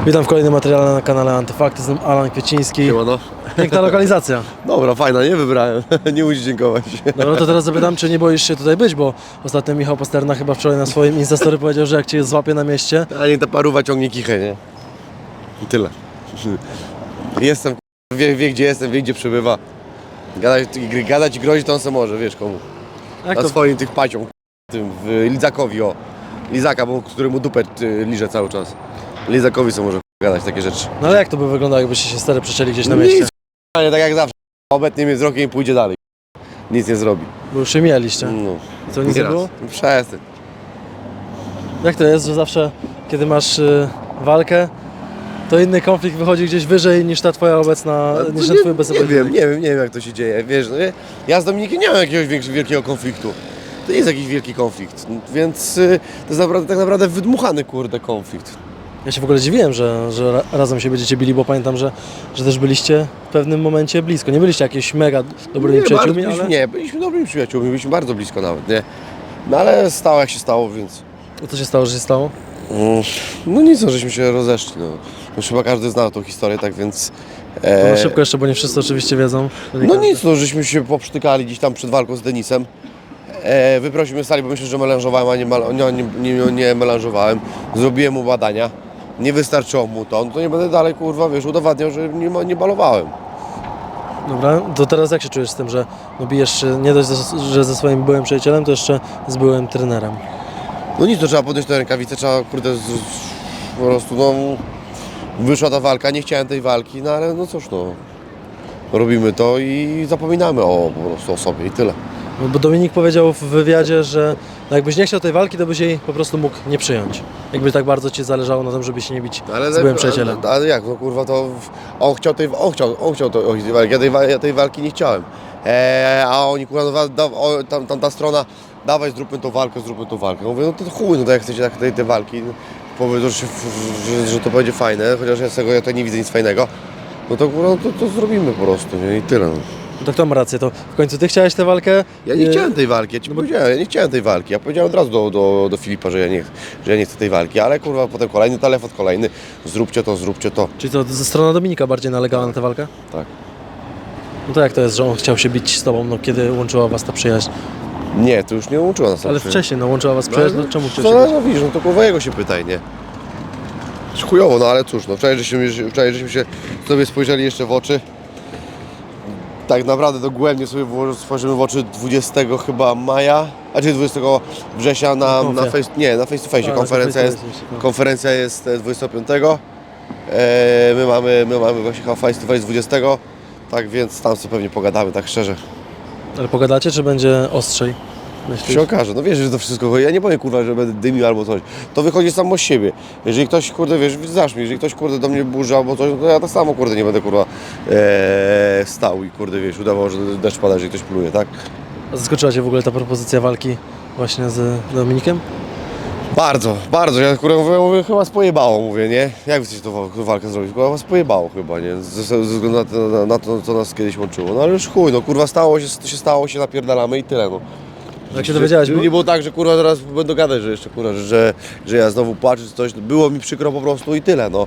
Witam w kolejnym materiale na kanale Antyfakty, jestem Alan Kwieciński. Siemano. Piękna lokalizacja. Dobra, fajna, nie wybrałem. nie musisz dziękować. Dobra, to teraz zapytam, czy nie boisz się tutaj być, bo ostatnio Michał Pasterna chyba wczoraj na swoim Instastory powiedział, że jak cię złapie na mieście, A nie ta paruwa ciągnie kichę, nie? I tyle. Jestem, wie, wie gdzie jestem, wie gdzie przebywa. Gadać, gadać i grozić to on se może, wiesz komu. jak Na to, swoim tych pacią, tym, w Lizakowi, o. Lizaka, bo, któremu dupę liże cały czas. Lizakowi co może gadać takie rzeczy. no ale jak to by wyglądało, jakbyście się stary przecięli gdzieś na mieście? Nic, nie tak jak zawsze. Obetnie mnie wzrokiem i pójdzie dalej. Nic nie zrobi. Bo już się mieliście. No. Co, nic nie raz. było? Przestań. Jak to jest, że zawsze, kiedy masz y, walkę, to inny konflikt wychodzi gdzieś wyżej niż ta twoja obecna, No niż nie, ten twój obecny nie wiem, pojedynek? nie wiem, nie wiem jak to się dzieje, wiesz, no nie? ja z Dominikiem nie mam jakiegoś większego, wielkiego konfliktu. To nie jest jakiś wielki konflikt, więc y, to jest naprawdę, tak naprawdę wydmuchany, kurde, konflikt. Ja się w ogóle dziwiłem, że, że ra- razem się będziecie bili, bo pamiętam, że, że też byliście w pewnym momencie blisko. Nie byliście jakieś mega dobrymi nie, przyjaciółmi, bardzo, ale... nie, byliśmy dobrymi przyjaciółmi, byliśmy bardzo blisko nawet, nie? No ale stało jak się stało, więc... A Co się stało, że się stało? Mm, No nic, no, żeśmy się rozeszli, no. Już chyba każdy zna tą historię, tak więc... No E, szybko jeszcze, bo nie wszyscy oczywiście wiedzą. No nic, no żeśmy się poprztykali gdzieś tam przed walką z Denisem. E, wyprosił mnie z sali, bo myślę, że melanżowałem, a nie, mal- nie, nie, nie, nie melanżowałem. Zrobiłem mu badania. Nie wystarczyło mu to, no to nie będę dalej, kurwa, wiesz, udowadniał, że nie, ma- nie balowałem. Dobra, to teraz jak się czujesz z tym, że no bijesz się nie dość, że ze swoim byłym przyjacielem, to jeszcze z byłym trenerem. No nic, to trzeba podnieść te rękawice, trzeba, kurde, z, z, po prostu, no, wyszła ta walka, nie chciałem tej walki, no ale no cóż, no, robimy to i zapominamy o, po prostu o sobie i tyle. No, Bo Dominik powiedział w wywiadzie, że no jakbyś nie chciał tej walki, to byś jej po prostu mógł nie przyjąć. Jakby tak bardzo ci zależało na tym, żeby się nie bić z byłym przyjacielem. Ale, ale jak, no kurwa, to on chciał tej, on chciał, on chciał to, tej walki, ja tej, ja tej walki nie chciałem. Eee, a oni kurwa, no, da, o, tam, tam ta strona, dawaj zróbmy tą walkę, zróbmy tą walkę. Mówię, no to chuj, no to jak chcecie tak, tej, tej walki, no, powiedzą, że, że, że to będzie fajne, chociaż ja z tego ja tutaj nie widzę nic fajnego. No to kurwa, no to, to zrobimy po prostu, nie? I tyle. No. No To kto ma rację? To w końcu ty chciałeś tę walkę? Ja nie e, chciałem tej walki, ja ci powiedziałem, ja nie chciałem tej walki. Ja powiedziałem od razu do, do, do Filipa, że ja, nie, że ja nie chcę tej walki, ale kurwa potem kolejny telefon, kolejny, zróbcie to, zróbcie to. Czyli to ze strony Dominika bardziej nalegała na tę walkę? Tak. No to jak to jest, że on chciał się bić z tobą, no kiedy łączyła was ta przyjaźń? Nie, to już nie łączyło nas. Ale na wcześniej, no łączyła was przyjaźń, no czemu chciał No, się no, bić? no widzisz, no to kurwa jego się pytaj, nie? Chujowo, no ale cóż, no wczoraj żeśmy, wczoraj żeśmy się sobie spojrzeli jeszcze w oczy. Tak naprawdę dogłębnie sobie spojrzymy w oczy 20 chyba maja, a czy 20 września na, Na na, face, nie, na face to face. A, Konferencja na jest, no. konferencja jest e, 25. E, my mamy, my mamy właśnie face to face 20. Tak więc tam sobie pewnie pogadamy, tak szczerze. Ale pogadacie, czy będzie ostrzej? Myślisz? się okaże. No wiesz, że to wszystko, ja nie powiem kurwa, że będę dymił albo coś. To wychodzi samo z siebie. Jeżeli ktoś, kurde, wiesz, znasz mnie, jeżeli ktoś, kurde, do mnie burzy albo coś, no to ja tak samo, kurde, nie będę, kurwa, e, stał i, kurde, wiesz, udawał, że deszcz pada, że ktoś pluje, tak? A zaskoczyła Cię w ogóle ta propozycja walki właśnie z Dominikiem? Bardzo, bardzo. Ja, kurwa, mówię, mówię, chyba spojebało, mówię, nie? Jak chcecie tą wa- tą walkę zrobić? Kurwa, was pojebało chyba, nie? Ze, ze względu na to, na, na to, co nas kiedyś łączyło. No ale już chuj, no kurwa, stało się, to się stało, się napierdalamy i tyle, no. Jak się Że- dowiedziałeś? Bo... nie było tak, że kurwa teraz będę gadać, że jeszcze kurwa, że, że ja znowu płaczę czy coś. Było mi przykro po prostu i tyle, no.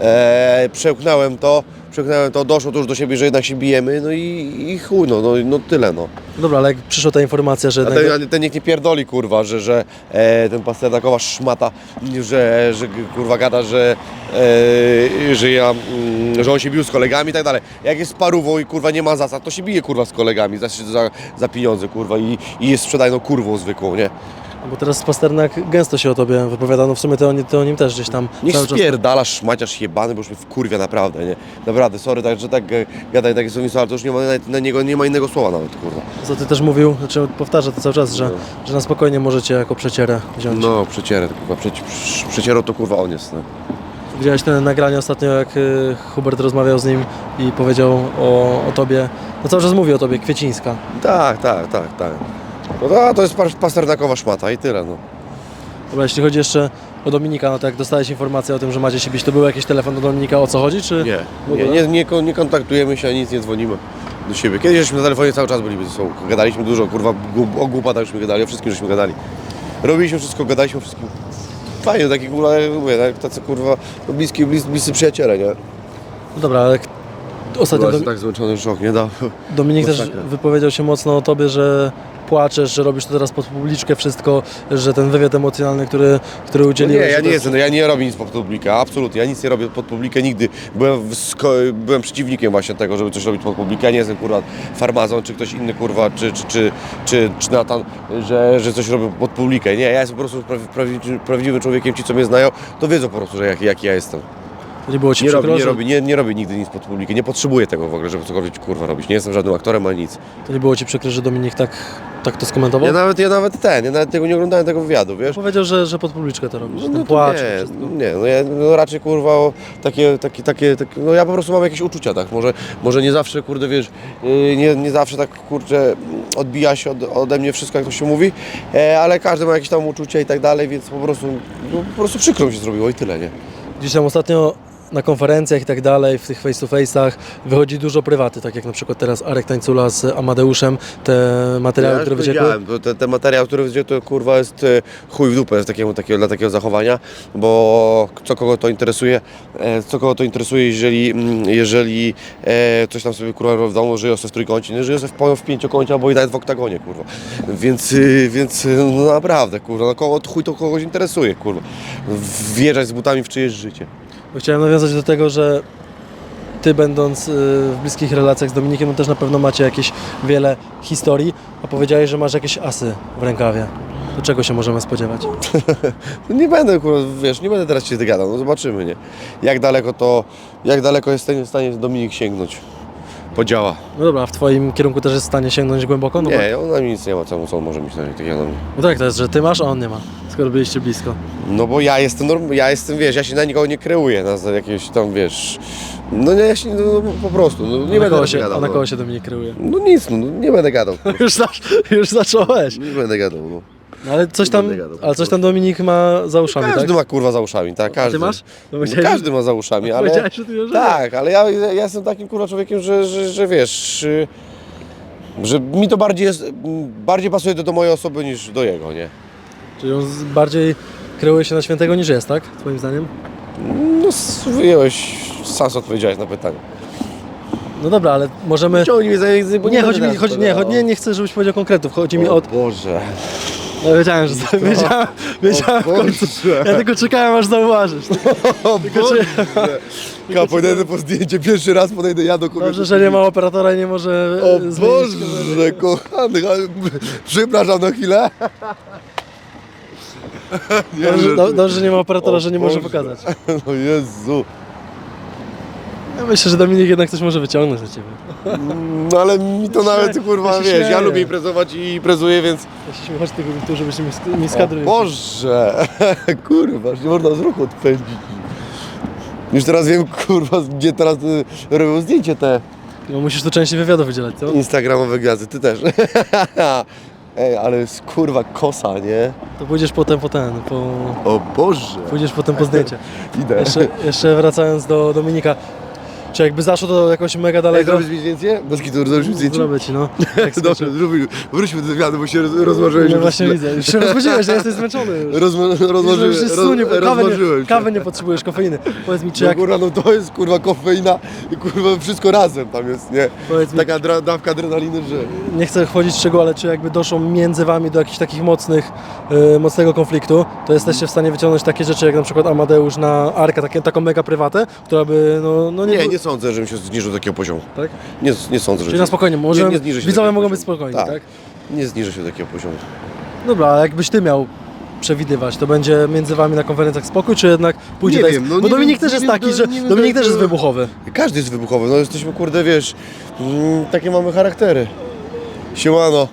E, przełknąłem to, przełknąłem to, doszło to już do siebie, że jednak się bijemy, no i, i chuj, no, no, no tyle, no. Dobra, ale jak przyszła ta informacja, że A jednak... ten, ten nikt nie pierdoli, kurwa, że, że e, ten pasternakowa szmata, że, że kurwa gada, że, e, że ja, mm, że on się bił z kolegami i tak dalej. Jak jest parówą i kurwa nie ma zasad, to się bije kurwa z kolegami za, za, za pieniądze, kurwa, i, i jest sprzedajną kurwą zwykłą, nie? Bo teraz Pasternak gęsto się o Tobie wypowiada, no w sumie to, o to o nim też gdzieś tam Niech cały czas... spierdalasz, szmaciarz jebany, bo już mnie wkurwia naprawdę, nie? Naprawdę, sorry, tak, że tak e, gadaj takie słownictwo, ale to już nie ma na, na niego nie ma innego słowa nawet, kurwa. Co Ty też mówił, znaczy powtarza to cały czas, że, że na spokojnie możecie jako przecierę wziąć. No, przecierę, kurwa, przeci, przecierą to kurwa on jest, no. Widziałeś te nagranie ostatnio, jak y, Hubert rozmawiał z nim i powiedział o, o Tobie, no cały czas mówi o Tobie, Kwiecińska. Tak, tak, tak, tak. No to, to jest pas- pasternakowa szmata i tyle, no. Dobra, jeśli chodzi jeszcze o Dominika, no to jak dostałeś informację o tym, że macie się bić, to był jakiś telefon do Dominika, o co chodzi, czy... Nie, W ogóle? nie, nie, nie, kon- nie kontaktujemy się, ani nic nie dzwonimy do siebie. Kiedyś żeśmy na telefonie cały czas byli ze sobą, gadaliśmy dużo, kurwa, gu- o głupotach żeśmy gadali, o wszystkim żeśmy gadali. Robiliśmy wszystko, gadaliśmy o wszystkim. fajnie, taki kurwa, jak mówię, tak, tacy kurwa, no, bliski, blis, bliscy przyjaciele, nie? No dobra, ale k- ostatnio Dom- tak zmęczony szok, nie da. Dominik też Masakra. wypowiedział się mocno o tobie, że płaczesz, że robisz to teraz pod publiczkę wszystko, że ten wywiad emocjonalny, który, który No udzieliłeś... nie, ja nie jest- jestem, no ja nie robię nic pod publikę, absolutnie, ja nic nie robię pod publikę nigdy. Byłem, byłem przeciwnikiem właśnie tego, żeby coś robić pod publikę, ja nie jestem kurwa farmazon, czy ktoś inny kurwa, czy, czy, czy, czy, czy Natan, że, że coś robię pod publikę. Nie, ja jestem po prostu prawdziwym człowiekiem, ci co mnie znają, to wiedzą po prostu, że jaki, jaki ja jestem. Nie było ci Nie przykro, nie, że- robię, nie, nie robię nigdy nic pod publikę, nie potrzebuję tego w ogóle, żeby cokolwiek kurwa robić. Nie jestem żadnym aktorem ani nic. To nie było ci przykro, że Dominik tak, tak to skomentował? Ja nawet, ja nawet ten, ja nawet tego nie oglądałem tego wywiadu, wiesz? Powiedział, że, że pod publiczkę to robisz, ten to płacz, nie, nie, no ja no raczej kurwa o takie, takie, takie, takie, no ja po prostu mam jakieś uczucia, tak, może, może nie zawsze, kurde, wiesz, yy, nie, nie zawsze tak, kurczę, odbija się od, ode mnie wszystko, jak to się mówi, e, ale każdy ma jakieś tam uczucia i tak dalej, więc po prostu, no, po prostu przykro mi się zrobiło i tyle, nie? Gdzieś tam ostatnio na konferencjach i tak dalej, w tych face to face'ach wychodzi dużo prywaty, tak jak na przykład teraz Arek Tańcula z Amadeuszem, te materiały, ja które wyciekły. to, te, te materiał, który wyciekł, to kurwa jest e, chuj w dupę z takiego, takiego, dla takiego zachowania, bo co kogo to interesuje, e, co kogo to interesuje, jeżeli, mm, jeżeli e, coś tam sobie kurwa w domu, żyje sobie w trójkącie, nie żyje sobie w, w pięciokącie albo i nawet w oktagonie, kurwa. Więc, y, więc y, no naprawdę, kurwa, no kogo, chuj to kogoś interesuje, kurwa. Wjeżdżać z butami w czyjeś życie. Chciałem nawiązać do tego, że ty będąc y, w bliskich relacjach z Dominikiem, no też na pewno macie jakieś wiele historii, a powiedziałeś, że masz jakieś asy w rękawie. Do czego się możemy spodziewać? Nie będę, kurwa, wiesz, nie będę teraz się gadał, no zobaczymy, nie? Jak daleko to, jak daleko jest w stanie Dominik sięgnąć. Podziała. No dobra, a w twoim kierunku też jest w stanie sięgnąć głęboko? No, Nie, on na mnie nic nie ma, co, co on może mieć na mnie mnie. bo, no tak to jest, że ty masz, a on nie ma, skoro byliście blisko. No bo ja jestem, norm, ja jestem, wiesz, ja się na nikogo nie kreuję, na za jakiegoś tam, wiesz, no nie, ja się, no, no, po prostu, no, nie a na będę kogo się, gadał. a na no. kogo się Dominik kreuje? no nic, no, no, nie będę gadał, już, zac- już zacząłeś. nie będę gadał, no. No, ale coś tam, będę gadał, po ale coś tam Dominik ma za uszami, Każdy tak? ma kurwa za uszami, tak, każdy. Ty masz? No, No, powiedziałeś, każdy ma za uszami, ale... powiedziałeś, że ty Tak, ale ja, ja jestem takim kurwa człowiekiem, że, że, że wiesz, y, że mi to bardziej jest, m, bardziej pasuje do, do mojej osoby niż do jego, nie? Czyli on z- bardziej kreuje się na świętego niż jest, tak? Twoim zdaniem? No s- wyjąłeś, sam sobie odpowiedziałeś na pytanie. No dobra, ale możemy... Ciągnij mnie za język, bo Nie, chodzi mi, chodzi, nie, chodzi, nie, nie chcę, żebyś powiedział konkretów, chodzi mi o... Boże. No, wiedziałem, że wiedziałem, wiedziałem w końcu. Ja tylko czekałem, aż zauważysz. O Boże. Ja podejdę po zdjęcie, pierwszy raz podejdę ja do kogoś. Dobrze, że nie ma operatora i nie może O e, zmienić Boże, kochany, ale- przepraszam na chwilę. Nie, Dobrze, do, dobrze, że nie ma operatora, O że nie może Boże. pokazać. O Jezu. Ja myślę, że Dominik jednak coś może wyciągnąć na Ciebie. No ale mi to nawet kurwa, ja się wiesz, ja śmieję. lubię imprezować i imprezuję, więc... Ja się śmieję, chodź tylko tu, żebyś mi, sk- mi O. Boże, kurwa, już nie można z ruchu odpędzić. Już teraz wiem, kurwa, gdzie teraz y, robią zdjęcie te No, musisz tu częściej wywiadów wydzielać, co? instagramowe gwiazdy, ty też. Ej, ale jest kurwa kosa, nie? To pójdziesz potem po ten, po... O Boże. Pójdziesz potem po zdjęcie. Idę. Jeszcze, jeszcze wracając do Dominika. Czy jakby zaszło to jakoś mega Ej, daleko? zrobisz mi zdjęcie? Bez kitu, zrobisz mi zdjęcie? Zrobię ci, no. Jak Dobrze, zrobimy. Wróćmy do wywiadu, bo się roz- rozmarzyłeś. No już. właśnie widzę. Już się rozbudziłeś, że jesteś zmęczony już. Rozma- rozmarzyłem, już jest roz- sunie, bo rozmarzyłem nie, się. kawę nie potrzebujesz, kofeiny. Powiedz mi, czy No jak... kurwa, no to jest kurwa kofeina i kurwa wszystko razem tam jest, nie? Powiedz mi, Taka dra- dawka adrenaliny, że... nie chcę wchodzić w szczegóły, ale czy jakby doszło między wami do jakichś takich mocnych, e, mocnego konfliktu, to jesteście w stanie wyciągnąć takie rzeczy, jak na przykład Amadeusz na Arkę, takie, taką mega prywatę, która by, no, no nie... Nie, nie sądzę, żebym się zniżył do takiego poziomu. Tak? Nie, nie sądzę, że Czyli na spokojnie, możemy, nie zniżę się widzowie takiego mogą być poziomu. spokojni, Tak. tak? Nie zniżę się do takiego poziomu. Dobra, a jakbyś ty miał przewidywać, to będzie między wami na konferencjach spokój, czy jednak pójdzie Nie tak? wiem, no Bo nie Dominik wiem, też nie jest wiem, taki, że nie wiem, Dominik też jest wybuchowy. Każdy jest wybuchowy, no jesteśmy kurde, wiesz, mm, takie mamy charaktery. Siemano.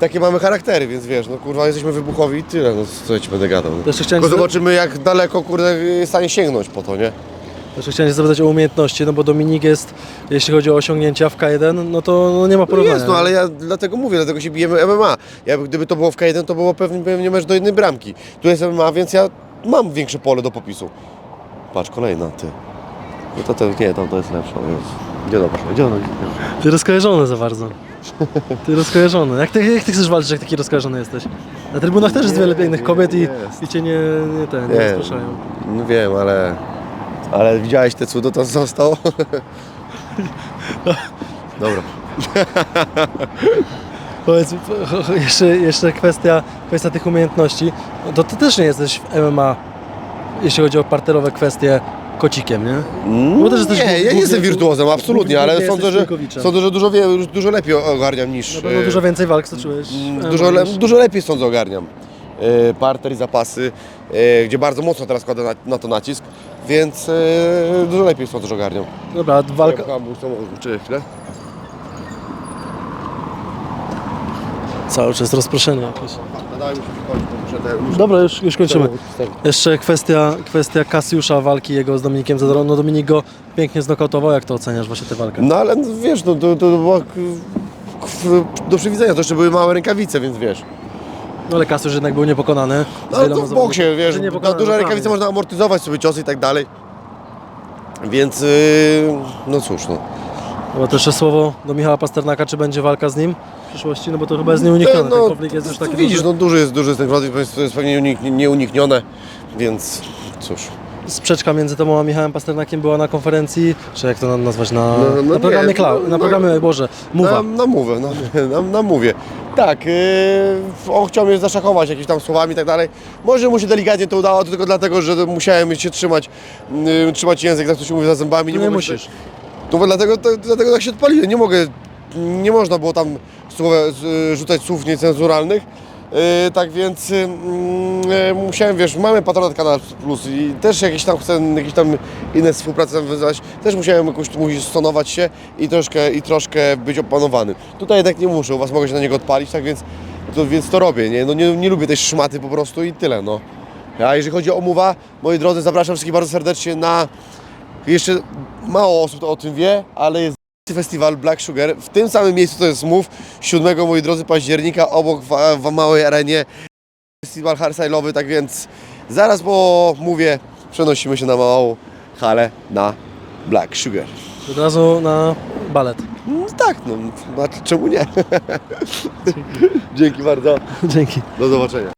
Takie mamy charaktery, więc wiesz, no kurwa, jesteśmy wybuchowi i tyle, no co ja ci będę gadał. No. Jeszcze chciałem, Tylko zobaczymy jak daleko, kurde, jest w stanie sięgnąć po to, nie? Jeszcze chciałem się zapytać o umiejętności, no bo Dominik jest, jeśli chodzi o osiągnięcia w K1, no to no nie ma No porównania. jest, no ale ja dlatego mówię, dlatego się bijemy MMA. Ja, gdyby to było w K1, to było pewnie, pewnie mecz do jednej bramki. Tu jest MMA, więc ja mam większe pole do popisu. Patrz, kolejna, ty. No to, to nie, to, to jest lepsze, więc... Gdzie poszła? Gdzie ona? Ty rozkojarzony za bardzo. Ty rozkojarzony. Jak ty, jak ty chcesz walczyć, jak taki rozkojarzony jesteś? Na trybunach też jest wiele pięknych kobiet i, i cię nie, nie, ten, nie, Nie. rozpraszają. No wiem, ale... Ale widziałeś te cudo, to co stało? Dobra. Powiedz, jeszcze, jeszcze kwestia, kwestia tych umiejętności. No To ty też nie jesteś w MMA, jeśli chodzi o parterowe kwestie, kocikiem, nie? Bo też jesteś nie, ja głównie- nie jestem wirtuozem, absolutnie, głównie ale jesteś sądzę, że, sądzę, że dużo, wie, dużo lepiej ogarniam niż... Na pewno e, dużo więcej walk stoczyłeś. w MMA Dużo, le, niż- dużo lepiej sądzę ogarniam. E, Parter i zapasy, e, gdzie bardzo mocno teraz kładę na, na to nacisk, więc e, dużo lepiej sądzę, że ogarniam. Dobra, walka, Walka. Był samochód, czy chwilę? cały czas rozproszenie jakieś. Muszę Dobra, już, już kończymy. Jeszcze kwestia, kwestia Kasiusza, walki jego z Dominikiem Zadorą. No Dominik go pięknie znokautował. Jak to oceniasz właśnie tę walkę? No ale no, wiesz, no, to, to, k- k- do przewidzenia, to jeszcze były małe rękawice, więc wiesz. No ale Kasiusz jednak był niepokonany. z No wieloma to w boksie, zawodnikami. wiesz, Że na niepokonany duże naprawdę. rękawice można amortyzować sobie ciosy i tak dalej. Więc, yy, no cóż, no. Bo też jeszcze słowo do Michała Pasternaka, czy będzie walka z nim w przyszłości, no bo to chyba jest nieuniknione. no, Ten konflikt jest już taki widzisz, duży. no duży jest, duży jest ten konflikt, to jest pewnie nieunik, nieuniknione, więc cóż. Sprzeczka między tobą a Michałem Pasternakiem była na konferencji, czy jak to nazwać, na, No, no na nie, programie no, Cloud, no, na programie, Boże, Mowa. Na, na mówę, no, na, na mówię. Tak, yy, on chciał mnie zaszachować jakimiś tam słowami i tak dalej. Może mu się delikatnie to udało, to tylko dlatego, że musiałem się trzymać, yy, trzymać język, jak to się mówi, za zębami. Nie, mogłem musisz. się- No bo dlatego, to, dlatego tak się odpaliłem. Nie mogę, nie można było tam słowa, rzucać słów niecenzuralnych. Yy, tak więc yy, yy, musiałem, wiesz, mamy patronat Kanal Plus i też jakieś tam chcę, jakieś tam inne współprace nawiązywać, też musiałem jakoś musisz stonować się i troszkę, i troszkę być opanowany. Tutaj jednak nie muszę, u Was mogę się na niego odpalić, tak więc to, więc to robię, nie? No nie, nie lubię tej szmaty po prostu i tyle, no. A jeżeli chodzi o Mowa, moi drodzy, zapraszam wszystkich bardzo serdecznie na jeszcze mało osób o tym wie, ale jest festiwal Black Sugar. W tym samym miejscu to jest Move 7, moi drodzy, października obok w, w małej arenie. Festiwal hardstyle'owy, tak więc zaraz po mówię przenosimy się na małą halę na Black Sugar. Od razu na balet. No tak, no, no czemu nie? Dzięki bardzo. Dzięki. Do zobaczenia.